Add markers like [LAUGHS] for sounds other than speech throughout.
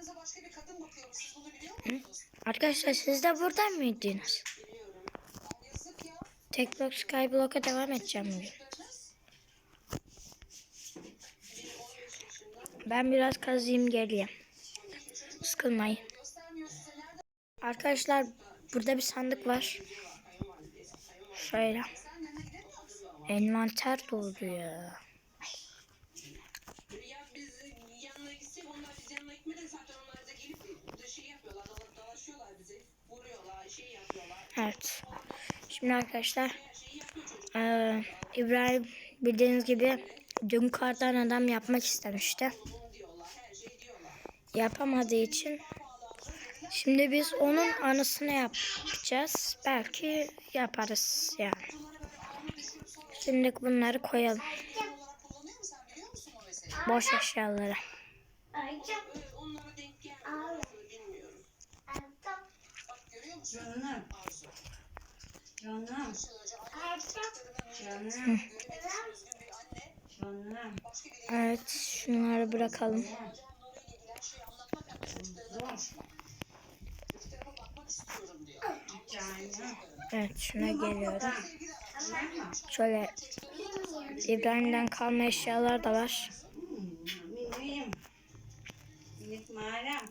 Aranıza başka bir kadın bakıyormuş. Siz bunu biliyor musunuz? Arkadaşlar siz de burada mıydınız? Ya. Tekblock Skyblock'a devam edeceğim bugün. Çocuklarınız. Biri 15 yaşında. Ben biraz kazıyım geleyim. Sıkılmayın. Arkadaşlar burada bir sandık var. Şöyle. Envanter doldu. Ya Evet. Şimdi arkadaşlar eee, İbrahim bildiğiniz gibi dün kardan adam yapmak istemişti. Şey. Yapamadığı için şimdi biz onun anısını yapacağız. Belki yaparız yani. Şimdi bunları koyalım. olarak kullanıyor mu sen biliyor musun o meseleyi? Boş eşyaları. Böyle onlara denk gelmiyor. Bilmiyorum. Bak görüyor musun? Canım, canım, canım, canım. Evet şunları bırakalım. Evet şuna geliyorum. Şöyle İbrahim'den kalma eşyalar da var. Minik, minik mağaram.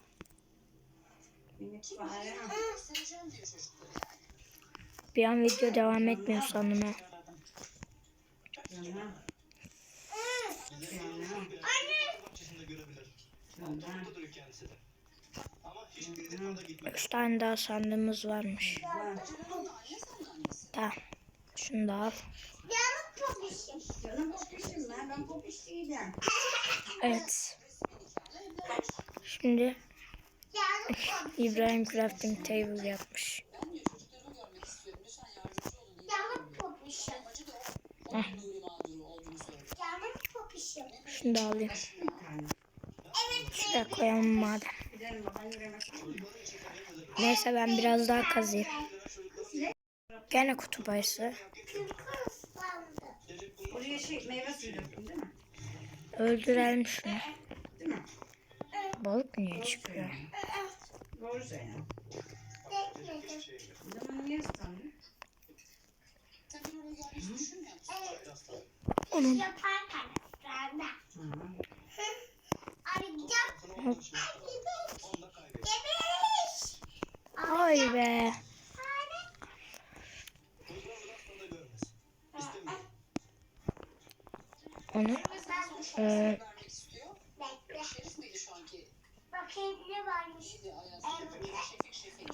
Minik mağaram. Bir an video devam etmiyor sanırım. ha. Üç tane daha sandığımız varmış. Tamam. Şunu da al. Evet. Şimdi İbrahim crafting table yapmış. Söylüyor. Şunu da alayım. Şuraya koyalım madem. Neyse ben biraz daha kazıyım. Gene kutup ayısı. Oraya şey meyve suyu değil mi? Öldürelim şunu. Balık niye çıkıyor? O zaman niye musun? Onun Yaparken ısrarda. Hı. Arayacağım. Gebeş. Ay be. Onu Sen Ee, vermek istiyor. Bekle. Şerif miydi şu anki? Bakayım ne varmış. İyiydi Ayaz. Şefik Şefik.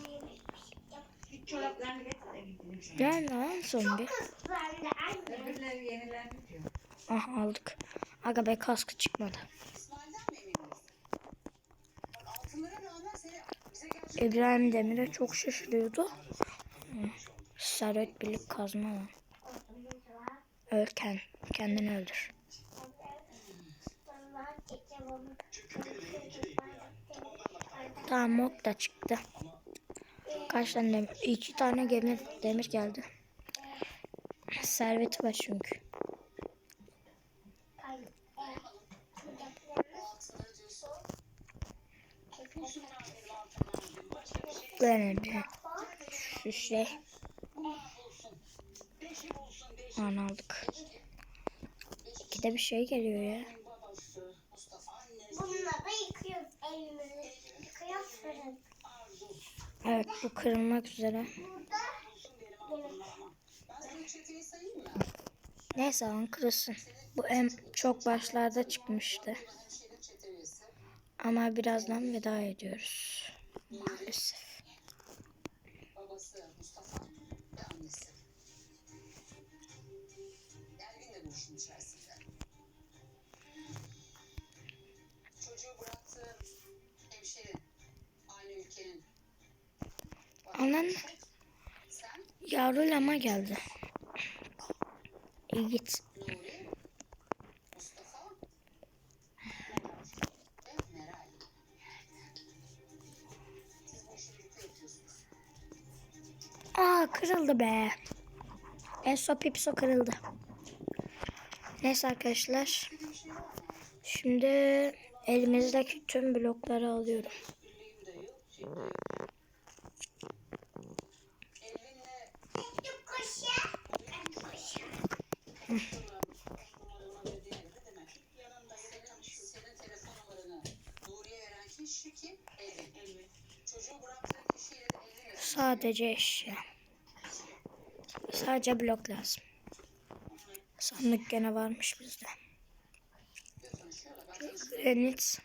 Git çoraplarını getir de gidelim sana. Gel lan zombi. Ah aldık. Aga be kaskı çıkmadı. İbrahim Demir'e çok şaşırıyordu. Servet birlik kazma var. Ölken. Kendini öldür. Tamam mod da çıktı. Kaç tane? İki tane demir, demir geldi. Serveti var çünkü. bir şu şey. An aldık. İki de bir şey geliyor ya. Bununla da yıkıyoruz elimizi. Evet bu kırılmak üzere. Neyse lan kırılsın. Bu en çok başlarda çıkmıştı. Ama birazdan veda ediyoruz. Maalesef. Anan yavru lama geldi. İyi git. Aa kırıldı be. Enso pipso kırıldı. Neyse arkadaşlar. Şimdi Elimizdeki tüm blokları alıyorum. Birliğim de yok. Şey de yok. Elvinle Küçük koşu. Koşu. numaranı dediğine göre demek ki yanında ya da tanışıyor. Senin telefon numaranı Nuriye kişi kim? Elvin. Elvin. Çocuğu bıraktığı kişiyle Elvin arasında Sadece eşya. Sadece blok lazım. Sandık gene varmış bizde. Granit.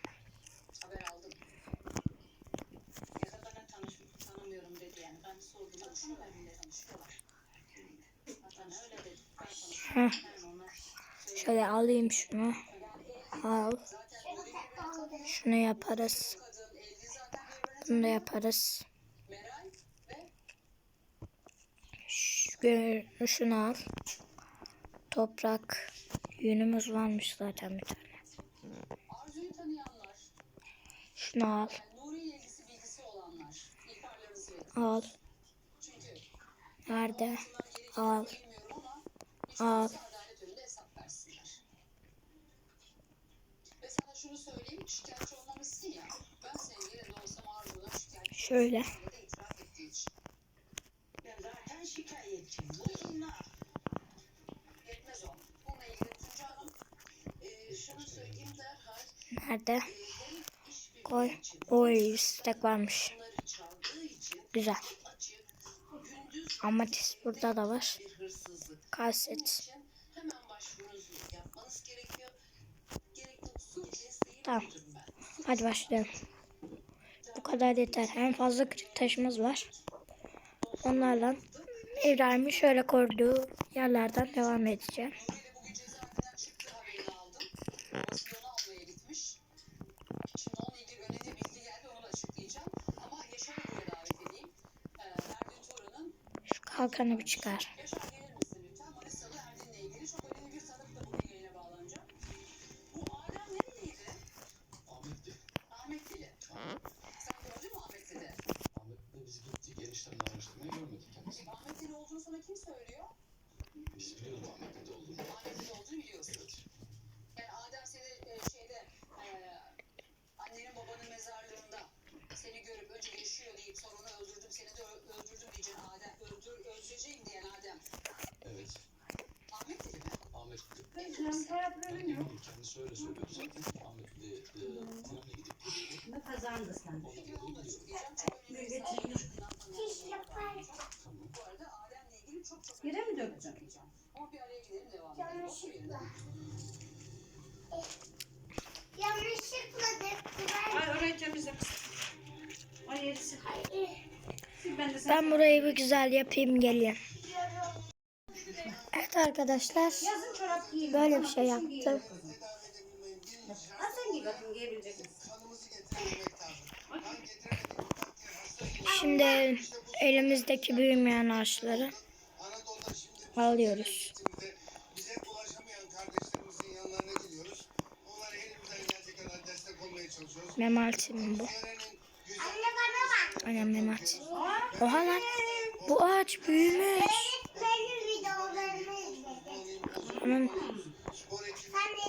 Haber aldım. Ya da bana tanış, tanımıyorum dedi yani. Ben sordum. Tanışıyorlar bile tanışıyorlar. Hatta öyle dedi. Ben tanışıyorum. Şöyle alayım şunu. Al. Şunu yaparız. kadın Elvin zaten birbirine Bunu da yaparız. Şunu al. Toprak. Yünümüz varmış zaten bir tane. Şunu al. Al. Nerede? Al. Al. şunu söyleyeyim, şikayetçi olmamışsın ya. Ben senin yerinde olsam Şöyle. Nerede? Oy. Oy istek varmış. Güzel. Amatist burada da var. Kaset. Tamam. Hadi başlayalım. Bu kadar yeter. En fazla kritik taşımız var. Onlarla İbrahim'in şöyle koruduğu yerlerden devam edeceğim. Nuri'yle bugün cezaevinden çıktığı araya gidelim devam edelim. Otur yerine. Yanlışlıkla. Yanlışlıkla döktüler. Ay orayı temizle. O yeri sil. Hayır. Ben de sen. Ben burayı bir güzel yapayım geleyim. Evet arkadaşlar. Yazın çorap giyin. Böyle bir şey yaptım. Ha sen giy bakayım giyebilecek misin? Şimdi elimizdeki büyümeyen ağaçları alıyoruz. Memaltim bu. Yörenin güzel Anne bana bak. Aynen memat. Oha lan. Bu ağaç büyümüş. Onun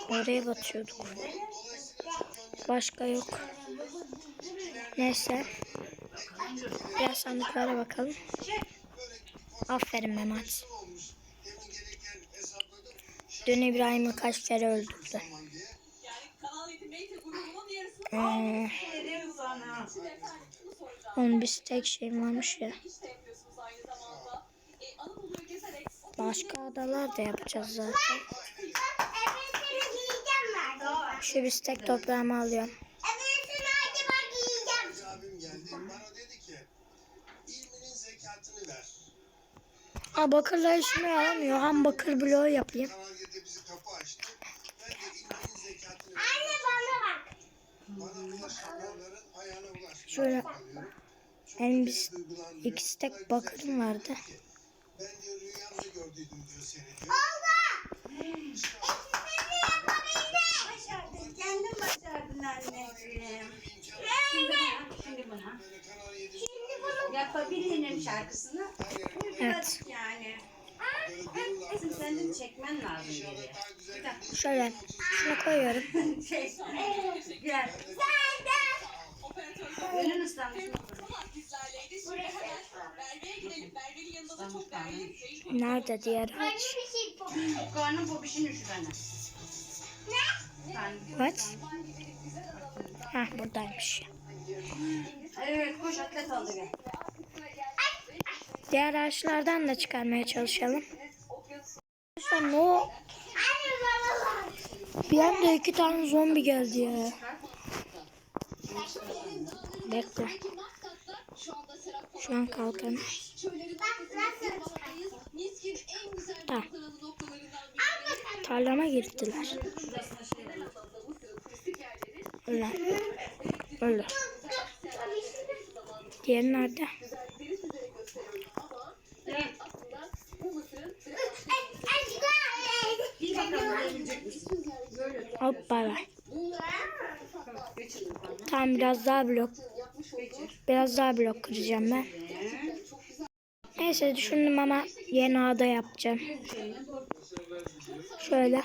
oraya batıyorduk. Başka yok. Neyse. Diğer sandıklara bakalım. Aferin hesapladım. Dün İbrahim'i kaç kere öldürdü. Zaman diye. Yani Kanal 7 Meyte grubunun yarısını Ee, onun bir tek şeyim varmış ya. Başka adalar da yapacağız zaten. Şu bistek toprağımı alıyorum. Aa bakırla işimi alamıyor. Ham bakır bloğu yapayım. Kanal 7 bizi kapı açtı. Ben de ilminin zekatını ver. Anne bana bak. Bana. Şöyle benim beni bir iki stek bakırım vardı. Ben diyor rüyamda gördüydüm diyor seni diyor. Başardın. Kendin başardın anneciğim. Şimdi buna. Böyle Kanal 7 Yapabilirim şarkısını. Evet. Yani. Kızım senin çekmen lazım geriye. Şöyle şunu koyuyorum. [LAUGHS] Şey. Gel. Gönül ıslanmış. Nerede diğer Anne ağaç? bir şey üşü bana. Karnın Evet. Heh buradaymış. Evet koş atlet aldı gel. Diğer ağaçlardan da çıkarmaya çalışalım. Arkadaşlar ne o? Bir anda iki tane zombi geldi ya. Bekle. şu an güzel Tamam. Tarlama girdiler. Şurasına var. Öyle. Diğeri nerede? Güzellikleri sizlere gösteriyoruz ama Evet. aslında bu Mısır'ın Bir bakalım olabilecek misin? Böyle Hop bay bay. geçirdim bana. Tamam biraz daha blok. Biraz daha blok kıracağım ben. Neyse düşündüm ama yeni ağda yapacağım. Şöyle.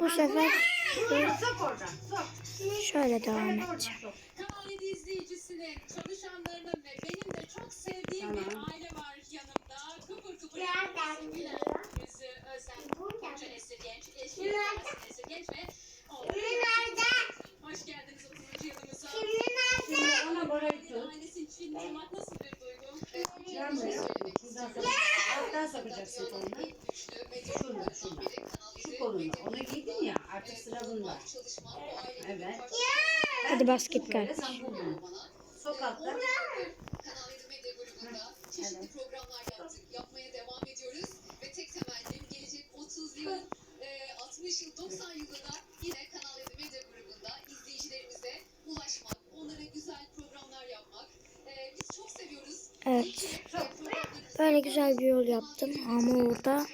Bu sefer. Şöyle devam edeceğim. sok. Kanal 7 izleyicisinin, çalışanlarının ve benim de çok sevdiğim bir aile var yanımda. Kıpır kıpır Nereden Güler, biliyor? Yüzü, Özlem, Buradan. Koca Esir Genç, Eşi, Nereden? Esir Genç ve oğlu. Nereden? Hoş geldiniz 30. yılımıza. Şimdi nereden? Şimdi ona borayı tut. Ailesi için tanımak nasıl bir duygu? Gel buraya. Buradan sok. Alttan sokacaksın kolunu. Şurada, şurada. Şu kolunu. Onu giydin ya. Artık sıra bunda. Evet. Hadi basket Böyle kal. sen bul bunu. Sok alttan. Kanal 7 Medya grubunda çeşitli programlar yaptık. Yapmaya devam ediyoruz. Ve tek temennim gelecek 30 yıl, e, 60 yıl, 90 yılda da yine Kanal 7 Medya grubunda izleyicilerimize ulaşmak, onlara güzel programlar yapmak. E, biz çok seviyoruz. Evet. Böyle güzel bir yol yaptım ama orada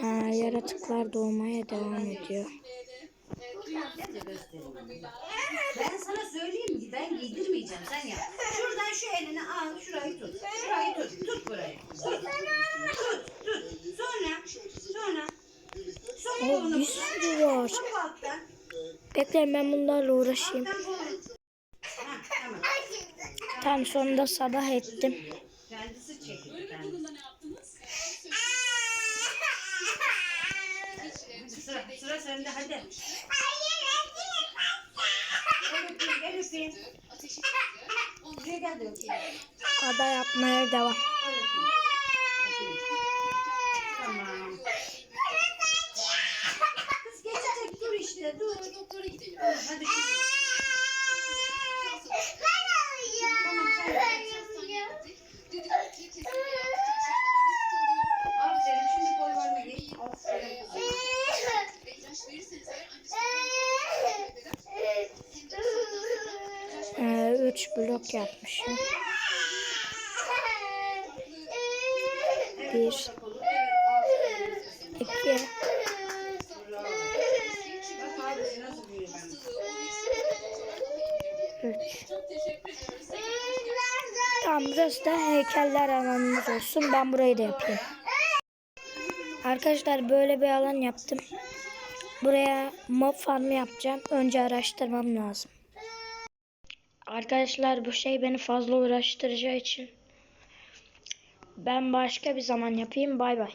ha, yaratıklar doğmaya devam ediyor. Gel de göstereyim. Ben sana söyleyeyim ki ben giydirmeyeceğim sen yap. Şuradan şu elini al şurayı tut. Şurayı tut. Tut burayı. Tut. Tut. Tut. Sonra. Sonra. Sok O kolunu. bir sürü var. Alttan. Bekleyin ben bunlarla uğraşayım. Alttan kolunu. Ha, tamam. Tam sonunda sabah ettim. Kendisi yaptınız? Sıra, sıra sende hadi. Gel Ateşi çıktı. De öpeyim. Ada yapmaya devam. Tamam. Kız geçecek dur işte dur. doktora gidelim. Hadi şimdi. Tamam sen de. Dediler ki kesin Aferin şimdi kollarını giy. Aferin kızım. ve ilaç verirseniz eğer annesi hem de Ee, blok yapmışım. Bir, iki, üç. Tamam burası da heykeller alanımız olsun. Ben burayı da yapayım. Arkadaşlar böyle bir alan yaptım. Buraya mob farmı yapacağım. Önce araştırmam lazım. Arkadaşlar bu şey beni fazla uğraştıracağı için ben başka bir zaman yapayım. Bay bay.